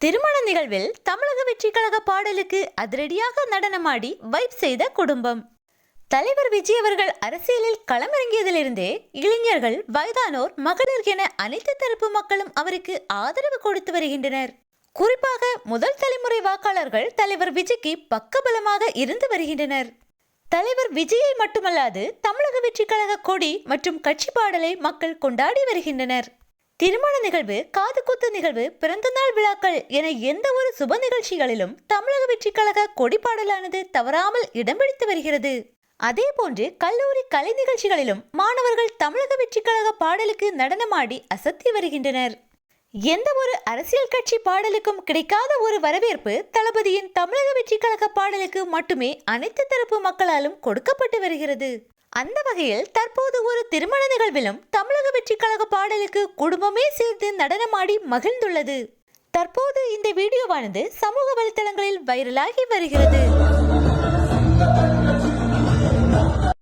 திருமண நிகழ்வில் தமிழக வெற்றி கழக பாடலுக்கு அதிரடியாக நடனமாடி வைப் செய்த குடும்பம். தலைவர் விஜய் அவர்கள் அரசியலில் களமிறங்கியதிலிருந்தே இளைஞர்கள் வயதானோர் மகளிர் என அனைத்து தரப்பு மக்களும் அவருக்கு ஆதரவு கொடுத்து வருகின்றனர். குறிப்பாக முதல் தலைமுறை வாக்காளர்கள் தலைவர் விஜய்க்கு பக்கபலமாக இருந்து வருகின்றனர். தலைவர் விஜயை மட்டுமல்லாது தமிழக வெற்றி கழக கொடி மற்றும் கட்சி பாடலை மக்கள் கொண்டாடி வருகின்றனர். திருமண நிகழ்வு காதுகுத்து நிகழ்வு பிறந்தநாள் விழாக்கள் என எந்த ஒரு சுப நிகழ்ச்சிகளிலும் தமிழக வெற்றிக்கழக கழக தவறாமல் இடம் பிடித்து வருகிறது. அதே போன்று கல்லூரி கலை நிகழ்ச்சிகளிலும் மாணவர்கள் தமிழக வெற்றி கழக பாடலுக்கு நடனமாடி அசத்தி வருகின்றனர். எந்த ஒரு அரசியல் கட்சி பாடலுக்கும் கிடைக்காத ஒரு வரவேற்பு தளபதியின் தமிழக வெற்றி கழக பாடலுக்கு மட்டுமே அனைத்து தரப்பு மக்களாலும் கொடுக்கப்பட்டு வருகிறது. அந்த வகையில் தற்போது ஒரு திருமண நிகழ்விலும் தமிழக வெற்றி கழக பாடலுக்கு குடும்பமே சேர்ந்து நடனமாடி மகிழ்ந்துள்ளது. தற்போது இந்த வீடியோவானது சமூக வலைத்தளங்களில் வைரலாகி வருகிறது.